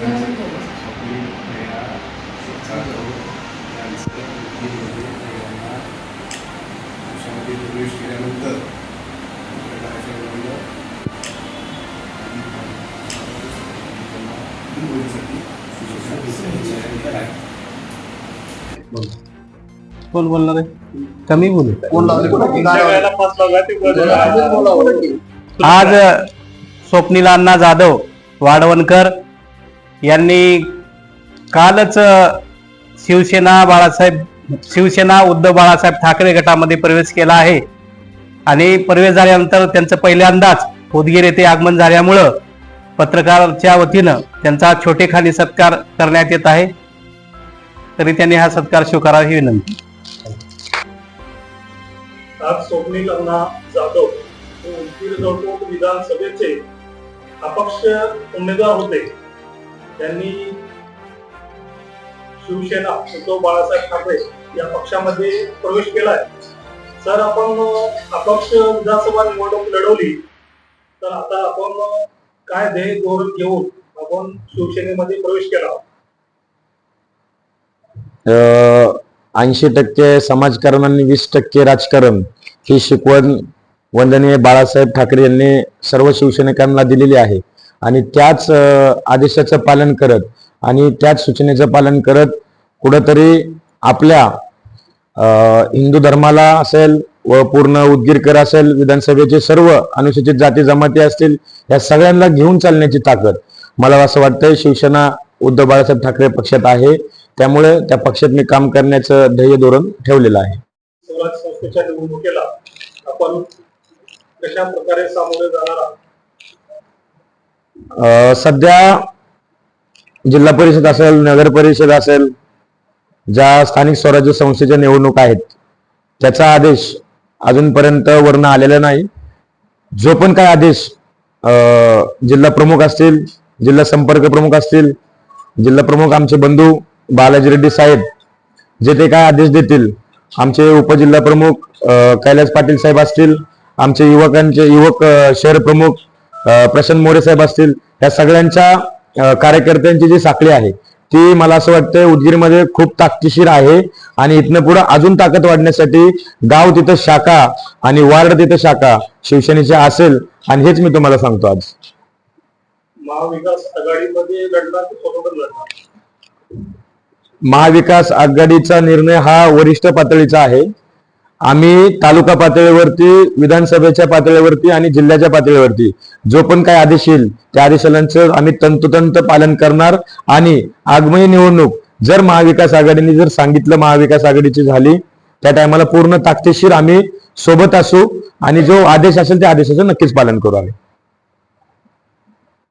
जाधव यांचं पक्षामध्ये प्रवेश केल्यानंतर आहे. कोण बोलणार आहे कमी बोलू. आज स्वप्नील अण्णा जाधव वाडवणकर यांनी कालच शिवसेना बाळासाहेब शिवसेना उद्धव बाळासाहेब ठाकरे गटामध्ये प्रवेश केला आहे. आणि प्रवेश झाल्यानंतर त्यांचं पहिल्यांदाच होदगीर येथे आगमन झाल्यामुळं पत्रकाराच्या वतीनं त्यांचा छोटेखानी सत्कार करण्यात येत आहे. तरी त्यांनी हा सत्कार स्वीकारावा ही विनंती. आज स्वप्नील अण्णा जाधव विधानसभेचे अपक्ष उमेदवार होते. त्यांनी शिवसेना उद्धव बाळासाहेब ठाकरे या पक्षामध्ये प्रवेश केला आहे सर आपण अपक्ष विधानसभा निवडणूक लढवली तर आता आपण काय ध्येय धोरण घेऊन आपण शिवसेनेमध्ये प्रवेश केला ऐंशी टक्के समाजकारण आणि वीस टक्के राजकारण ही शिकवण वंदनीय बाळासाहेब ठाकरे यांनी सर्व शिवसैनिकांना दिलेली आहे. आणि त्याच आदेशाचं पालन करत आणि त्याच सूचनेचं पालन करत कुठंतरी आपल्या हिंदू धर्माला असेल व पूर्ण उदगीरकर असेल विधानसभेचे सर्व अनुसूचित जाती जमाती असतील या सगळ्यांना घेऊन चालण्याची ताकद. मला असं वाटतंय शिवसेना उद्धव बाळासाहेब ठाकरे पक्षात आहे. त्यामुळे त्या पक्षात मी काम करण्याचं ध्येय धोरण ठेवलेलं आहे. स्वराज संस्थेच्या निवडणुकीला आपण कशा प्रकारे सामोरे जाणार आहोत? सध्या जिल्हा परिषद असेल नगर परिषद असेल ज्या स्थानिक स्वराज्य संस्थेच्या निवडणूक आहेत त्याचा आदेश अजूनपर्यंत वर्ण आलेला नाही. जो पण काय आदेश जिल्हा प्रमुख असतील जिल्हा संपर्क प्रमुख असतील जिल्हा प्रमुख आमचे बंधू बालाजी रेड्डी साहेब जे ते काय आदेश देतील आमचे उपजिल्हा प्रमुख कैलास पाटील साहेब असतील आमचे युवकांचे युवक शहर प्रमुख प्रशांत मोरे साहेब असतील या सगळ्यांच्या कार्यकर्त्यांची जी साखळी आहे ती मला असं वाटतं उदगीरमध्ये खूप ताकदीशीर आहे आणि इथनं पुढे अजून ताकद वाढण्यासाठी गाव तिथं शाखा आणि वार्ड तिथं शाखा शिवसेनेची असेल आणि हेच मी तुम्हाला सांगतो आज. महाविकास आघाडीमध्ये महाविकास आघाडीचा निर्णय हा वरिष्ठ पातळीचा आहे. आम्ही तालुका पातळीवरती विधानसभेच्या पातळीवरती आणि जिल्ह्याच्या पातळीवरती जो पण काय आदेश येईल त्या आदेशांचं आम्ही तंतोतंत पालन करणार आणि आगमयी निवडणूक जर महाविकास आघाडीने जर सांगितलं महाविकास आघाडीची झाली त्या टायमाला पूर्ण ताकदीशीर आम्ही सोबत असू आणि जो आदेश असेल त्या आदेशाचं नक्कीच पालन करू आम्ही.